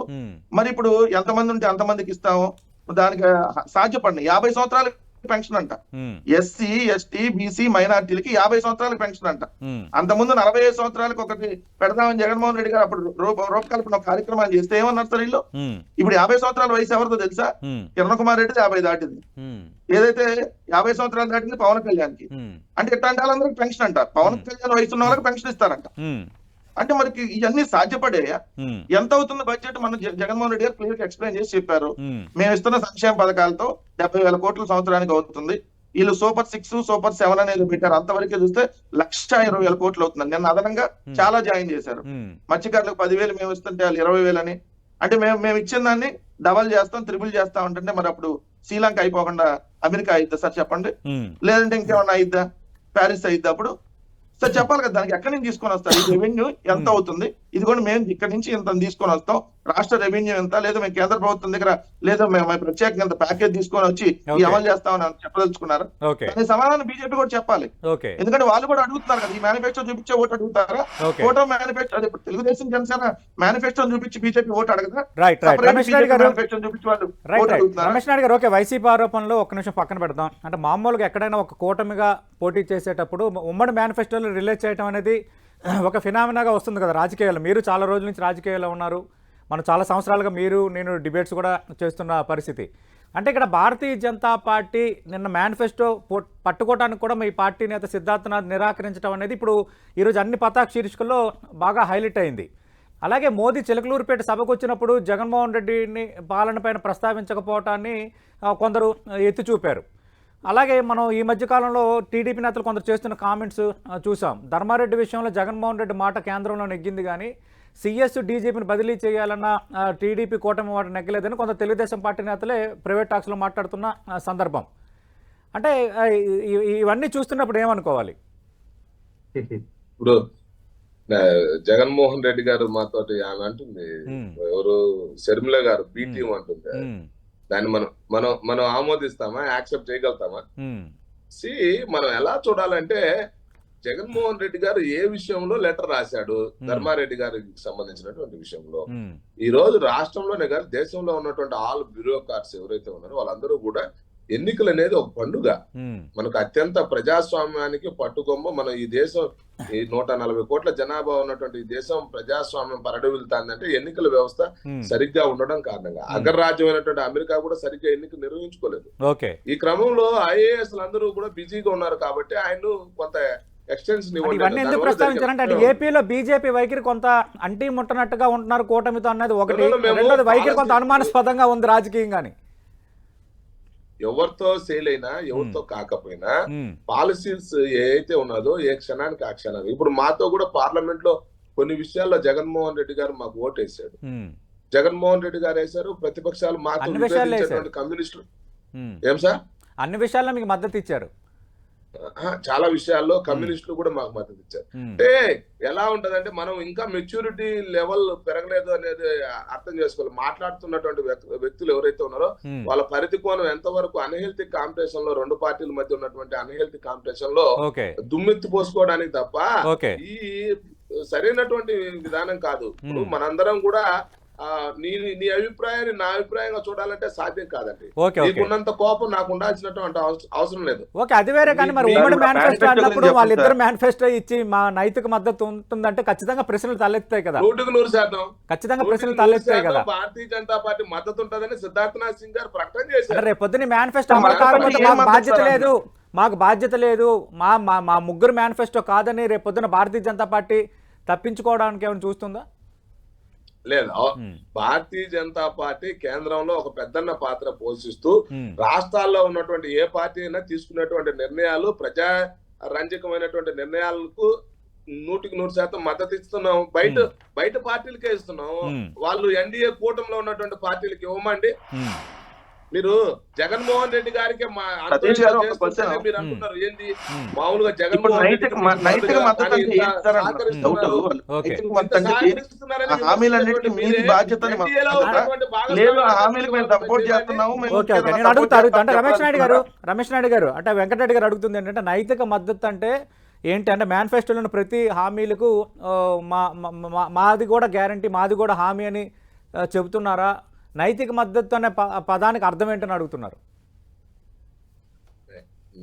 మరి ఇప్పుడు ఎంతమంది ఉంటే అంతమందికి ఇస్తాము? దానికి సాధ్యపడిన యాభై సంవత్సరాల పెన్షన్ అంట. ఎస్సీ ఎస్టీ బీసీ మైనార్టీలకి యాభై సంవత్సరాలకు పెన్షన్ అంట. ఉమ్, అంతకుముందు నలభై ఐదు సంవత్సరాలకు ఒకటి పెడదామని జగన్మోహన్ రెడ్డి గారు అప్పుడు రూప రూపకల్పన ఒక కార్యక్రమాన్ని చేస్తే ఏమన్నారు సార్ వీళ్ళు? ఇప్పుడు యాభై సంవత్సరాల వయసు ఎవరిదో తెలుసా? కిరణ్ కుమార్ రెడ్డి యాభై దాటింది. ఏదైతే యాభై సంవత్సరాలు దాటింది పవన్ కళ్యాణ్కి అంటే ఇట్లాంటి వాళ్ళందరికి పెన్షన్ అంట. పవన్. కళ్యాణ్ వయసు ఉన్న వాళ్ళకి పెన్షన్ ఇస్తారంట. అంటే మనకి ఇవన్నీ సాధ్యపడేయా ఎంత అవుతుంది బడ్జెట్ మన జగన్మోహన్ రెడ్డి గారు క్లియర్ ఎక్స్ప్లెయిన్ చేసి చెప్పారు. మేము ఇస్తున్న సంక్షేమ పథకాలతో డెబ్బై వేల కోట్ల సంవత్సరానికి అవుతుంది. వీళ్ళు సూపర్ సిక్స్ సూపర్ సెవెన్ అనేది పెట్టారు. అంతవరకే చూస్తే లక్ష ఇరవై వేల కోట్లు అవుతుంది నిన్న అదనంగా. చాలా జాయిన్ చేశారు. మత్స్యకారులకు పదివేలు మేము ఇస్తుంటే వాళ్ళు ఇరవై వేలని అంటే మేము మేము ఇచ్చిన దాన్ని డబల్ చేస్తాం త్రిబుల్ చేస్తాం అంటే మరి అప్పుడు శ్రీలంక అయిపోకుండా అమెరికా అయిద్దా సార్ చెప్పండి? లేదంటే ఇంకేమన్నా అయిద్దా? ప్యారిస్ అయిద్దా అప్పుడు? సార్ చెప్పాలి కదా దానికి ఎక్కడి నుంచి తీసుకొని వస్తారు రెవెన్యూ ఎంత Hmm. అవుతుంది ఇది కూడా మేము ఇక్కడ నుంచి ఇంత తీసుకొని వస్తాం. రాష్ట్ర రెవెన్యూ ఎంత? లేదా మేము కేంద్ర ప్రభుత్వం దగ్గర లేదా మేము ప్రత్యేకంగా ఇంత ప్యాకేజ్ తీసుకొని వచ్చి. అమలు చేస్తామని చెప్పదలుచుకున్నారు? దాని సమాధానం బీజేపీ కూడా చెప్పాలి. ఎందుకంటే వాళ్ళు కూడా అడుగుతున్నారు కదా ఈ మేనిఫెస్టో చూపించే ఓటు అడుగుతారా? ఓటో మేనిఫెస్టో అదే ఇప్పుడు తెలుగుదేశం జనసేన మేనిఫెస్టో చూపించి బీజేపీ ఓటు అడగదా? రమేష్ నాయుడు గారు ఓకే వైసీపీ ఆరోపణలు ఒక్క నిమిషం పక్కన పెడదాం. అంటే మామూలుగా ఎక్కడైనా ఒక కూటమిగా పోటీ చేసేటప్పుడు ఉమ్మడి మేనిఫెస్టోలు రిలీజ్ చేయడం అనేది ఒక ఫినామినాగా వస్తుంది కదా రాజకీయాలు. మీరు చాలా రోజుల నుంచి రాజకీయాల్లో ఉన్నారు. మనం చాలా సంవత్సరాలుగా మీరు నేను డిబేట్స్ కూడా చేస్తున్న పరిస్థితి. అంటే ఇక్కడ భారతీయ జనతా పార్టీ నిన్న మేనిఫెస్టో పట్టుకోవడానికి కూడా మీ పార్టీ నేత సిద్ధార్థనాథ్ నిరాకరించడం అనేది ఇప్పుడు ఈరోజు అన్ని పతాక శీర్షికల్లో బాగా హైలైట్ అయింది. అలాగే మోదీ చిలకలూరుపేట సభకు వచ్చినప్పుడు జగన్మోహన్ రెడ్డిని పాలన పైన ప్రస్తావించకపోవటాన్ని కొందరు ఎత్తి చూపారు. అలాగే మనం ఈ మధ్యకాలంలో టీడీపీ నేతలు కొందరు చేస్తున్న కామెంట్స్ చూసాం. ధర్మారెడ్డి విషయంలో జగన్మోహన్ రెడ్డి మాట కేంద్రంలో నెగ్గింది కానీ సిఎస్ డీజీపీని బదిలీ చేయాలన్న టీడీపీ కూటమి మాట నెగ్గలేదని కొంత తెలుగుదేశం పార్టీ నేతలే ప్రైవేట్ టాక్స్లో మాట్లాడుతున్న సందర్భం. అంటే ఇవన్నీ చూస్తున్నప్పుడు ఏమనుకోవాలి? ఇప్పుడు జగన్మోహన్ రెడ్డి గారు మాతోటి ఆమె అంటుంది ఎవరు శర్మిల గారు బీటీఎం అంటుంది దాన్ని మనం మనం మనం ఆమోదిస్తామా యాక్సెప్ట్ చేయగలుగుతామా? సి మనం ఎలా చూడాలంటే జగన్మోహన్ రెడ్డి గారు ఏ విషయంలో లెటర్ రాశాడు ధర్మారెడ్డి గారికి సంబంధించినటువంటి విషయంలో? ఈ రోజు రాష్ట్రంలోనే కాదు దేశంలో ఉన్నటువంటి ఆల్ బ్యూరోక్రాట్స్ ఎవరైతే ఉన్నారో వాళ్ళందరూ కూడా ఎన్నికలు అనేది ఒక పండుగ. మనకు అత్యంత ప్రజాస్వామ్యానికి పట్టుకొమ్మ మన ఈ దేశం ఈ నూట నలభై కోట్ల జనాభా ఉన్నటువంటి ఈ దేశం ప్రజాస్వామ్యం పరడవిల్తాందంటే ఎన్నికల వ్యవస్థ సరిగ్గా ఉండడం కారణంగా. అగ్రరాజ్యమైనటువంటి అమెరికా కూడా సరిగ్గా ఎన్నిక నిర్వహించుకోలేదు. ఈ క్రమంలో ఐఏఎస్ అందరూ కూడా బిజీగా ఉన్నారు కాబట్టి ఆయన కొంత ఎందుకు ప్రస్తావించారంటే అంటే ఏపీలో బీజేపీ వైఖరి కొంత అంటి ముట్టనట్టుగా ఉంటున్నారు కూటమితో అన్నది ఒకటి. రెండోది వైఖరి కొంత అనుమానాస్పదంగా ఉంది రాజకీయంగాని. ఎవరితో సేల్ అయినా ఎవరితో కాకపోయినా పాలసీస్ ఏదైతే ఉన్నదో ఏ క్షణానికి ఆ క్షణానికి ఇప్పుడు మాతో కూడా పార్లమెంట్లో కొన్ని విషయాల్లో జగన్మోహన్ రెడ్డి గారు మాకు ఓటు వేసాడు జగన్మోహన్ రెడ్డి గారు వేశారు ప్రతిపక్షాలు మాతో కమ్యూనిస్టులు. ఏం సార్? అన్ని విషయాల్లో మీకు మద్దతు ఇచ్చారు. చాలా విషయాల్లో కమ్యూనిస్టులు కూడా మాకు మద్దతు ఇచ్చారు. అంటే ఎలా ఉంటదంటే మనం ఇంకా మెచ్యూరిటీ లెవెల్ పెరగలేదు అనేది అర్థం చేసుకోవాలి. మాట్లాడుతున్నటువంటి వ్యక్తు- వ్యక్తులు ఎవరైతే ఉన్నారో వాళ్ళ పరిధి కోణం ఎంతవరకు అన్హెల్తీ కాంపిటీషన్లో రెండు పార్టీల మధ్య ఉన్నటువంటి అన్హెల్తీ కాంపిటీషన్లో దుమ్మెత్తి పోసుకోవడానికి తప్ప ఈ సరైనటువంటి విధానం కాదు. ఇప్పుడు. మనందరం కూడా నీ నీ అభిప్రాయాన్ని నా అభిప్రాయంగా చూడాలంటే సాధ్యం కాదండి. ఓకే నీకున్నంత కోపం నాకు ఉండాల్సినటువంటి అవస- అవసరం లేదు. ఓకే అది వేరే కానీ మరి ఉమ్మడి మేనిఫెస్టో అన్నప్పుడు వాళ్ళిద్దరు మేనిఫెస్టో ఇచ్చి మా నైతిక మద్దతు ఉంటుందంటే ఖచ్చితంగా ప్రశ్నలు తలెత్తాయి కదా. నూటికి నూరు శాతం. ఖచ్చితంగా ప్రశ్నలు తలెత్తాయి కదా. భారతీయ జనతా పార్టీ మద్దతు ఉంటుందని సిద్ధార్థనాథ్ సింగ్ గారు ప్రకటన చేశారు. రేపు పొద్దున్న మేనిఫెస్టో అమలు కాకపోతే మాకు బాధ్యత లేదు. మాకు బాధ్యత లేదు. మా మా మా ముగ్గురు మేనిఫెస్టో కాదని రేపు పొద్దున భారతీయ జనతా పార్టీ తప్పించుకోవడానికి ఏమైనా చూస్తుందా? లేదు. భారతీయ జనతా పార్టీ కేంద్రంలో ఒక పెద్దన్న పాత్ర పోషిస్తూ రాష్ట్రాల్లో ఉన్నటువంటి ఏ పార్టీ అయినా తీసుకున్నటువంటి నిర్ణయాలు ప్రజా రంజకమైనటువంటి నిర్ణయాలకు నూటికి నూరు శాతం మద్దతు ఇస్తున్నాం. బయట బయట పార్టీలకే ఇస్తున్నాం. వాళ్ళు ఎన్డీఏ కూటమిలో ఉన్నటువంటి పార్టీలకి ఇవ్వమండి. మీరు జగన్మోహన్ రెడ్డి గారికి. మీరు ఏంది. మామూలుగా జగన్మోహన్ రమేష్ నాయుడు గారు? రమేష్ నాయుడు గారు అంటే వెంకటరెడ్డి గారు అడుగుతుంది ఏంటంటే నైతిక మద్దతు అంటే ఏంటి? అంటే మేనిఫెస్టోలో ఉన్న ప్రతి హామీలకు మా మాది కూడా గ్యారంటీ మాది కూడా హామీ అని చెబుతున్నారా? నైతిక మద్దతు అనే పదానికి అర్థం ఏంటని అడుగుతున్నారు?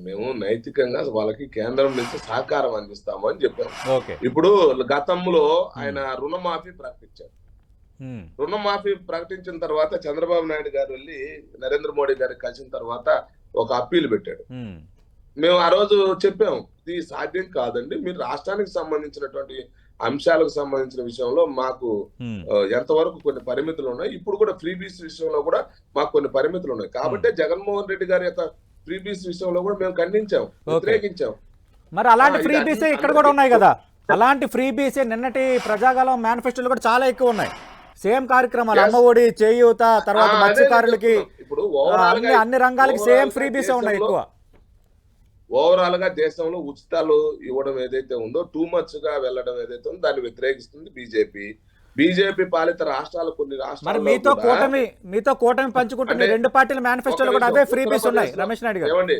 మేము నైతికంగా వాళ్ళకి కేంద్రం నుంచి సహకారం అందిస్తాము అని చెప్పాము. ఇప్పుడు గతంలో ఆయన రుణమాఫీ ప్రకటించారు. రుణమాఫీ ప్రకటించిన తర్వాత చంద్రబాబు నాయుడు గారు వెళ్ళి నరేంద్ర మోడీ గారికి కలిసిన తర్వాత ఒక అప్పీల్ పెట్టాడు. మేము ఆ రోజు చెప్పాము ఇది సాధ్యం కాదండి మీరు రాష్ట్రానికి సంబంధించినటువంటి అంశాలకు సంబంధించిన విషయంలో మాకు ఎంతవరకు కొన్ని పరిమితులు ఉన్నాయి. ఇప్పుడు కూడా ఫ్రీ బీస్ విషయంలో కూడా మాకు కొన్ని పరిమితులు ఉన్నాయి. కాబట్టి జగన్మోహన్ రెడ్డి గారి యొక్క ఫ్రీ బీస్ విషయంలో కూడా మేము ఖండించాం వ్యతిరేకించాం. మరి అలాంటి ఫ్రీ బీసే ఇక్కడ కూడా ఉన్నాయి కదా. అలాంటి ఫ్రీ బీసే నిన్నటి ప్రజాగాలం మేనిఫెస్టోలు కూడా చాలా ఎక్కువ ఉన్నాయి. సేమ్ కార్యక్రమాలు Yes. అమ్మ ఒడి చేయూత తర్వాత మత్స్యకారులకి అన్ని రంగాలకి సేమ్ ఫ్రీ బీసే ఉన్నాయి ఎక్కువ. ఓవరాల్గా దేశంలో ఉచితాలు ఇవ్వడం ఏదైతే ఉందో టూ మచ్గా వెళ్ళడం ఏదైతే ఉందో దాన్ని వ్యతిరేకిస్తుంది బీజేపీ బీజేపీ పాలిత రాష్ట్రాలు కొన్ని రాష్ట్రాలు మీతో కూటమి మీతో కూటమి అంటే- రెండు పార్టీల మేనిఫెస్టోలో కూడా అవే ఫ్రీ బీస్ ఉన్నాయి. రమేష్ నాయుడు గారు. ఏమండి?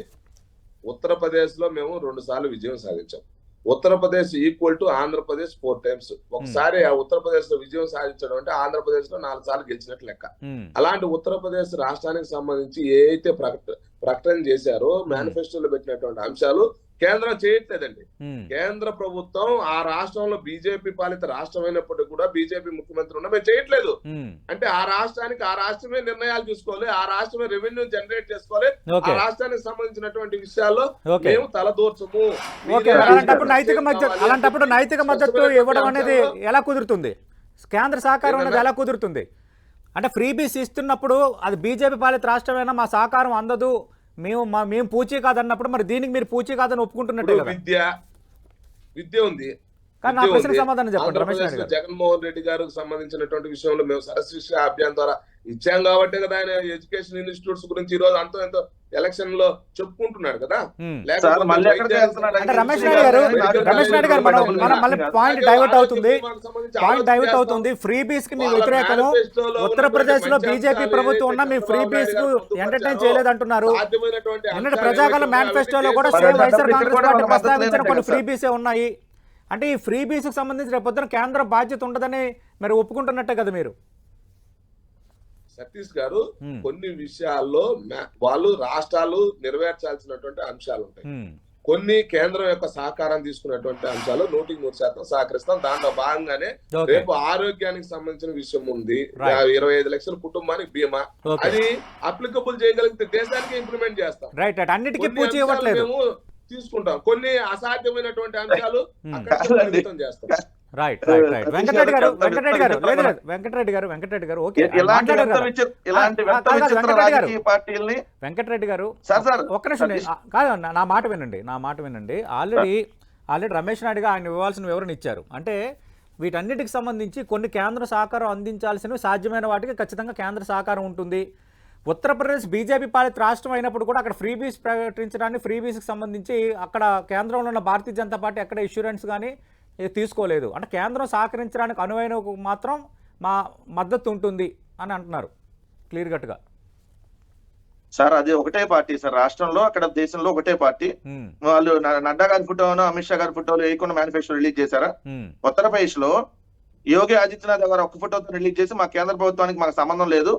ఉత్తరప్రదేశ్లో మేము రెండు సార్లు విజయం సాధించాం. Uttar Pradesh equal to Andhra Pradesh four times ఒకసారి ఆ ఉత్తరప్రదేశ్లో విజయం సాధించడం అంటే ఆంధ్రప్రదేశ్లో నాలుగు సార్లు గెలిచినట్లు లెక్క. అలాంటి ఉత్తరప్రదేశ్ రాష్ట్రానికి సంబంధించి ఏ అయితే ప్రకట ప్రకటన చేశారో మేనిఫెస్టోలో పెట్టినటువంటి అంశాలు కేంద్రం చేయట్లేదండి. ఉమ్, కేంద్ర ప్రభుత్వం ఆ రాష్ట్రంలో బీజేపీ పాలిత రాష్ట్రం అయినప్పటికీ కూడా బీజేపీ ముఖ్యమంత్రి ఉన్న మేము చేయట్లేదు. ఉమ్, అంటే ఆ రాష్ట్రానికి ఆ రాష్ట్రమే నిర్ణయాలు తీసుకోవాలి ఆ రాష్ట్రమే రెవెన్యూ జనరేట్ చేసుకోవాలి. ఆ రాష్ట్రానికి సంబంధించినటువంటి విషయాల్లో మేము తలదూర్చము. నైతిక మద్దతు. అలాంటప్పుడు నైతిక మద్దతు ఇవ్వడం అనేది ఎలా కుదురుతుంది? కేంద్ర సహకారం అనేది? ఎలా కుదురుతుంది? అంటే ఫ్రీ బీస్ ఇస్తున్నప్పుడు అది బీజేపీ పాలిత రాష్ట్రమైనా? మా సహకారం అందదు. మేము మా మేము పూచీ కాదన్నప్పుడు మరి దీనికి మీరు పూచీ కాదని ఒప్పుకుంటున్నట్టే విద్య విద్య ఉంది. కానీ నా. సమాధానం చెప్పండి రమేష్ గారు. జగన్మోహన్ రెడ్డి గారికి సంబంధించినటువంటి విషయంలో మేము సరశిక్ష అభియాన్ ద్వారా ఇచ్చాం కాబట్టి కదా ఆయన ఎడ్యుకేషన్ ఇన్స్టిట్యూట్స్ గురించి ఈ రోజు అంతో ఎంతో ఎలక్షన్లో చెప్పుకుంటున్నాడు కదా? రమేష్ నాయుడు గారు రమేష్ నాయుడు గారు మనం మనం మళ్ళీ పాయింట్ డైవర్ట్ అవుతుంది. పాయింట్ డైవర్ట్ అవుతుంది. ఫ్రీ బీస్కి మీ వ్యతిరేకము. ఉత్తరప్రదేశ్లో బీజేపీ ప్రభుత్వం ఉన్న మీ ఫ్రీ బీస్కు ఎంటర్టైన్ చేయలేదంటున్నారు. నిన్నటి ప్రజాకాలం మేనిఫెస్టోలో కూడా సేమ్ వైఎస్ఆర్ కాంగ్రెస్ కూడా పార్టీ ప్రస్తావించిన కొన్ని ఫ్రీ. బీసే ఉన్నాయి. అంటే ఈ ఫ్రీ బీస్కు సంబంధించి రేపొద్దున కేంద్ర బాధ్యత ఉండదని మరి ఒప్పుకుంటున్నట్టే కదా మీరు? సతీష్ గారు. కొన్ని విషయాల్లో వాళ్ళు రాష్ట్రాలు నెరవేర్చాల్సినటువంటి అంశాలు ఉంటాయి. కొన్ని కేంద్రం యొక్క సహకారం తీసుకున్నటువంటి అంశాలు నూటికి నూరు శాతం సహకరిస్తాం. దాంట్లో భాగంగానే రేపు ఆరోగ్యానికి సంబంధించిన విషయం ఉంది. ఇరవై ఐదు లక్షల కుటుంబానికి బీమా. అది అప్లికబుల్ చేయగలిగితే దేశానికి ఇంప్లిమెంట్ చేస్తాం. రైట్ అన్నిటికీ మేము తీసుకుంటాం. కొన్ని అసాధ్యమైనటువంటి అంశాలు చేస్తాం. రైట్ రైట్ రైట్ వెంకటరెడ్డి గారు వెంకటరెడ్డి గారు లేదు. లేదు. వెంకటరెడ్డి గారు వెంకటరెడ్డి గారు ఓకే. వెంకటరెడ్డి గారు. ఒక్క నిమిషం కాదు నా- మాట వినండి నా మాట వినండి. ఆల్రెడీ ఆల్రెడీ రమేష్ నాయుడు గారు ఆయన ఇవ్వాల్సిన వివరణ ఇచ్చారు. అంటే వీటన్నిటికి సంబంధించి కొన్ని కేంద్ర సహకారం అందించాల్సినవి సాధ్యమైన వాటికి ఖచ్చితంగా కేంద్ర సహకారం ఉంటుంది. ఉత్తరప్రదేశ్ బీజేపీ పాలిత రాష్ట్రం అయినప్పుడు కూడా అక్కడ ఫ్రీ బీస్ ప్రకటించడానికి ఫ్రీ బీస్కి సంబంధించి అక్కడ కేంద్రంలో ఉన్న భారతీయ జనతా పార్టీ అక్కడ ఇన్సూరెన్స్ కానీ తీసుకోలేదు. అంటే కేంద్రం సహకరించడానికి అనువైన మాత్రం మా మద్దతు ఉంటుంది అని అంటున్నారు. క్లియర్ కట్గా. సార్ అది ఒకటే పార్టీ సార్. రాష్ట్రంలో అక్కడ దేశంలో ఒకటే పార్టీ. వాళ్ళు నడ్డా గారి ఫోటోను అమిత్ షా గారి ఫోటోలు వేయకుండా మేనిఫెస్టో రిలీజ్ చేశారా? ఉత్తరప్రదేశ్లో యోగి ఆదిత్యనాథ్ గారు ఒక ఫోటోతో రిలీజ్ చేసి మా కేంద్ర ప్రభుత్వానికి మాకు సంబంధం లేదు.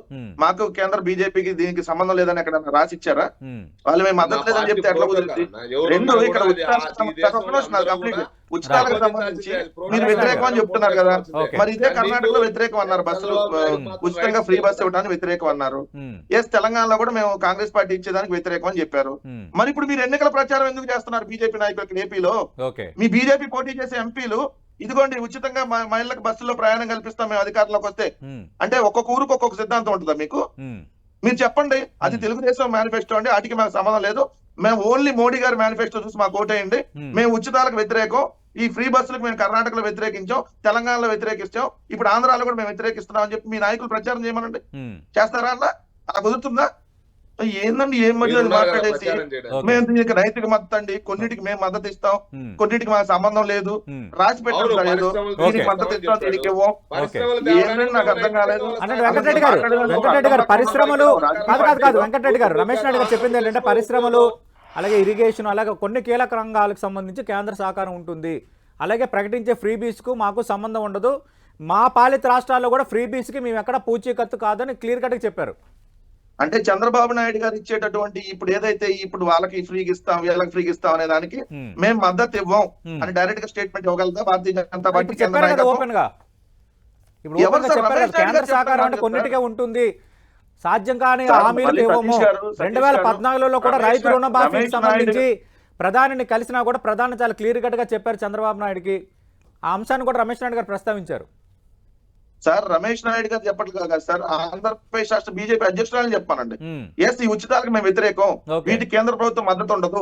మాకు కేంద్ర బీజేపీకి దీనికి సంబంధం లేదని అక్కడ రాసి ఇచ్చారా? వాళ్ళు మేము మద్దతు లేదని చెప్తే ఎట్లా కుదురుతుంది రెండు ఇక్కడ కంప్లీట్ ఉచితాలకు సంబంధించి మీరు వ్యతిరేకం అని చెప్తున్నారు కదా. మరి ఇదే కర్ణాటకలో వ్యతిరేకం అన్నారు బస్సులు ఉచితంగా ఫ్రీ బస్సు ఇవ్వడానికి వ్యతిరేకం అన్నారు. ఎస్ తెలంగాణలో కూడా మేము కాంగ్రెస్ పార్టీ ఇచ్చేదానికి వ్యతిరేకం అని చెప్పారు. మరి ఇప్పుడు మీరు ఎన్నికల ప్రచారం ఎందుకు చేస్తున్నారు? బీజేపీ నాయకులకి ఏపీలో. మీ బీజేపీ పోటీ చేసే ఎంపీలు ఇదిగోండి ఉచితంగా మ- మహిళలకు బస్సులో ప్రయాణం కల్పిస్తాం మేము అధికారంలోకి వస్తే. అంటే ఒక్కొక్క ఊరికి ఒక్కొక్క సిద్ధాంతం ఉంటుందా మీకు? మీరు చెప్పండి అది. తెలుగుదేశం మేనిఫెస్టో అండి వాటికి మాకు సంబంధం లేదు. మేము ఓన్లీ మోడీ గారి మేనిఫెస్టో చూసి మాకు ఓటేయండి. మేము ఉచితాలకు వ్యతిరేకం ఈ ఫ్రీ బస్సులకు మేము కర్ణాటకలో వ్యతిరేకించాం తెలంగాణలో వ్యతిరేకిస్తాం ఇప్పుడు ఆంధ్రాలో కూడా మేము వ్యతిరేకిస్తున్నాం అని చెప్పి మీ నాయకులు ప్రచారం చేయమనండి. చేస్తారా అన్న? అలా కుదురుతుందా? ఏందండి? ఏం మధ్య మాట్లాడేసి? మేము దీనికి నైతిక మద్దతు అండి. కొన్నిటికి మేము మద్దతు ఇస్తాం. కొన్నిటికి మాకు సంబంధం లేదు. రాసి పెట్టండి దీనికి మద్దతు ఇస్తాం దీనికి ఇవ్వం. ఏంటండి నాకు అర్థం కాలేదు. అంటే వెంకటరెడ్డి గారు వెంకటరెడ్డి గారు పరిశ్రమలు కాదు కాదు కాదు వెంకటరెడ్డి గారు రమేష్ నాయుడు గారు చెప్పింది ఏంటంటే పరిశ్రమలు అలాగే ఇరిగేషన్ అలాగే కొన్ని కీలక రంగాలకు సంబంధించి కేంద్ర సహకారం ఉంటుంది. అలాగే ప్రకటించే ఫ్రీబీస్కు మాకు సంబంధం ఉండదు. మా పాలిత రాష్ట్రాల్లో కూడా ఫ్రీబీస్కి మేము ఎక్కడ పూచీకత్తు కాదని క్లియర్ కట్గా చెప్పారు. అంటే చంద్రబాబు నాయుడు గారు ఇచ్చేటటువంటి ఇప్పుడు ఏదైతే ఇప్పుడు వాళ్ళకి ఫ్రీగా ఇస్తాం వీళ్ళకి ఫ్రీగా ఇస్తాం అనే దానికి. మేము మద్దతు ఇవ్వం. అని డైరెక్ట్గా స్టేట్మెంట్ ఇవ్వగలుగుతా. భారతీయ జనతా పార్టీ కేంద్ర కొన్నిటికే ఉంటుంది. సాధ్యం కాని మళ్ళీ ఇవ్వము రెండు వేల పద్నాలుగులో కూడా రైతు రుణమాఫీకి సంబంధించి ప్రధానిని కలిసినా కూడా ప్రధాని చాలా క్లియర్ కట్గా చెప్పారు చంద్రబాబు నాయుడుకి. ఆ అంశాన్ని కూడా రమేష్ నాయుడు గారు ప్రస్తావించారు. సార్ రమేష్ నాయుడు గారు చెప్పట్లేదు కదా సార్ ఆంధ్రప్రదేశ్ రాష్ట్ర బీజేపీ అధ్యక్షురాలని చెప్పానండి. ఎస్ ఈ ఉచితాలకు మేము వ్యతిరేకం. వీటి కేంద్ర ప్రభుత్వం మద్దతు ఉండదు.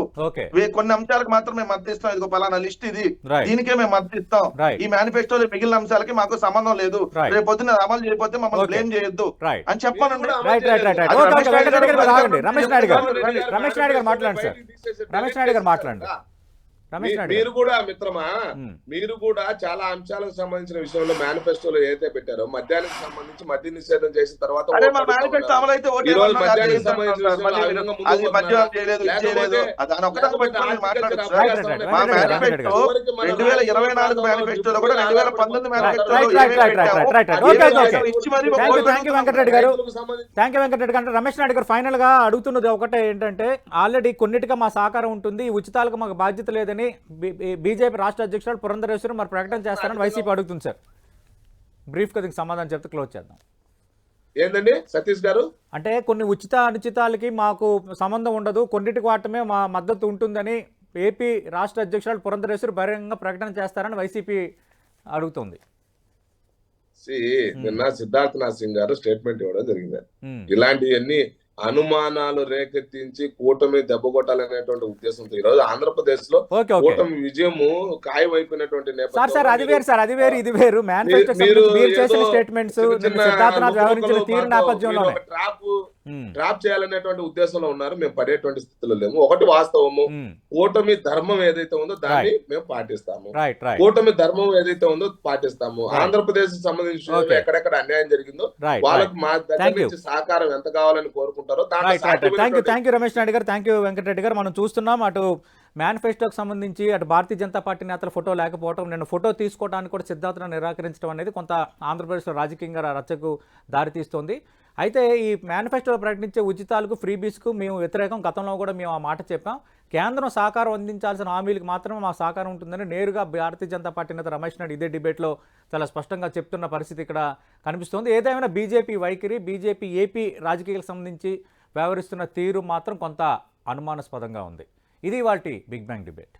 కొన్ని అంశాలకు మాత్రం మేము మద్దతు ఇస్తాం. ఇదిగో పలానా లిస్ట్ ఇది. దీనికే మేము మద్దతు ఇస్తాం. ఈ మేనిఫెస్టోలో మిగిలిన అంశాలకి మాకు సంబంధం లేదు. రేపు పొద్దున్న అమలు చేయకపోతే మమ్మల్ని. బ్లేమ్ చేయొద్దు. అని చెప్పానండి. రైట్ రైట్ రైట్ రైట్ అది ఓకే రమేష్ ఓకే నాయుడు గారు గారు ఆగండి. రమేష్ నాయుడు గారు. రమేష్ రమేష్ నాయుడు గారు మాట్లాడండి సార్. రమేష్ నాయుడు గారు మాట్లాడండి. మీరు కూడా మిత్రమా మీరు కూడా చాలా అంశాలకు సంబంధించిన విషయంలో మేనిఫెస్టోలో ఏదైతే పెట్టారో మద్యానికి సంబంధించి మద్య నిషేధం చేసిన తర్వాత రెండు వేల ఇరవై నాలుగు మేనిఫెస్టోలో కూడా రెండు వేల పంతొమ్మిది మేనిఫెస్టోలో రమేష్ నాయుడు గారు ఫైనల్గా అడుగుతున్నది ఒకటే ఏంటంటే ఆల్రెడీ కొన్నిటిగా మా సహకారం ఉంటుంది ఈ ఉచితాలకు మాకు బాధ్యత లేదని బీజేపీ రాష్ట్ర అధ్యక్షుడు పురంధరేశ్వరం మరి ప్రకటన చేస్తారని వైసీపీ అడుగుతుంది సార్. బ్రీఫ్గా దీనికి సమాధానం చెప్తే క్లోజ్ చేద్దాం. ఏందండి? సతీష్ గారు? అంటే కొన్ని ఉచిత అనుచితాలకి మాకు సంబంధం ఉండదు. కొన్నిటికి వాటమే మా మద్దతు ఉంటుందని ఏపీ రాష్ట్ర అధ్యక్షురాలు పురంధరేశ్వరి బహిరంగంగా ప్రకటన చేస్తారని వైసీపీ అడుగుతుంది. నిన్న సిద్ధార్థ్ నాథ్ సింగ్ గారు స్టేట్మెంట్ ఇవ్వడం జరిగింది. ఇలాంటివన్నీ అనుమానాలు రేకెత్తించి కూటమి దెబ్బ కొట్టాలనేటువంటి ఉద్దేశంతో ఈ రోజు ఆంధ్రప్రదేశ్లో కూటమి విజయము ఖాయమైపోయినటువంటి సార్ సార్ అది వేరు సార్ అది వేరు ఇది వేరు. మీరు చేసిన స్టేట్మెంట్స్ ట్రాప్ ట్రాప్ చేయాలనేటువంటి ఉద్దేశంలో ఉన్నారు. మేము పడేటువంటి స్థితిలో లేము. ఒకటి వాస్తవము. కూటమి ధర్మం ఏదైతే ఉందో దాన్ని మేము పాటిస్తాము. కూటమి ధర్మం ఏదైతే ఉందో పాటిస్తాము. ఆంధ్రప్రదేశ్ సంబంధించిన. ఎక్కడెక్కడ అన్యాయం జరిగిందో వాళ్ళకి మా దగ్గర. నుంచి సహకారం ఎంత కావాలని కోరుకుంటారో thank you Ramesh Naidu garu. Thank you Venkatareddy గారు. మనం చూస్తున్నాం అటు మేనిఫెస్టోకి సంబంధించి అటు భారతీయ జనతా పార్టీ నేతల ఫోటో లేకపోవడం నేను ఫోటో తీసుకోవడానికి కూడా సిద్ధార్థను నిరాకరించడం అనేది కొంత ఆంధ్రప్రదేశ్లో రాజకీయంగా రచ్చకు దారితీస్తోంది అయితే ఈ మేనిఫెస్టోలో ప్రకటించే ఉచితాలకు ఫ్రీబీస్కు మేము వ్యతిరేకం. గతంలో కూడా మేము ఆ మాట చెప్పాం. కేంద్రం సహకారం అందించాల్సిన హామీలకు మాత్రమే మా సహకారం ఉంటుందని నేరుగా భారతీయ జనతా పార్టీ నేత రమేష్ నాయుడు ఇదే డిబేట్లో చాలా స్పష్టంగా చెప్తున్న పరిస్థితి ఇక్కడ కనిపిస్తుంది. ఏదేమైనా బీజేపీ వైఖరి బీజేపీ ఏపీ రాజకీయాలకు సంబంధించి వ్యవహరిస్తున్న తీరు మాత్రం కొంత అనుమానాస్పదంగా ఉంది. ఇది వాటి బిగ్ బ్యాంగ్ డిబేట్.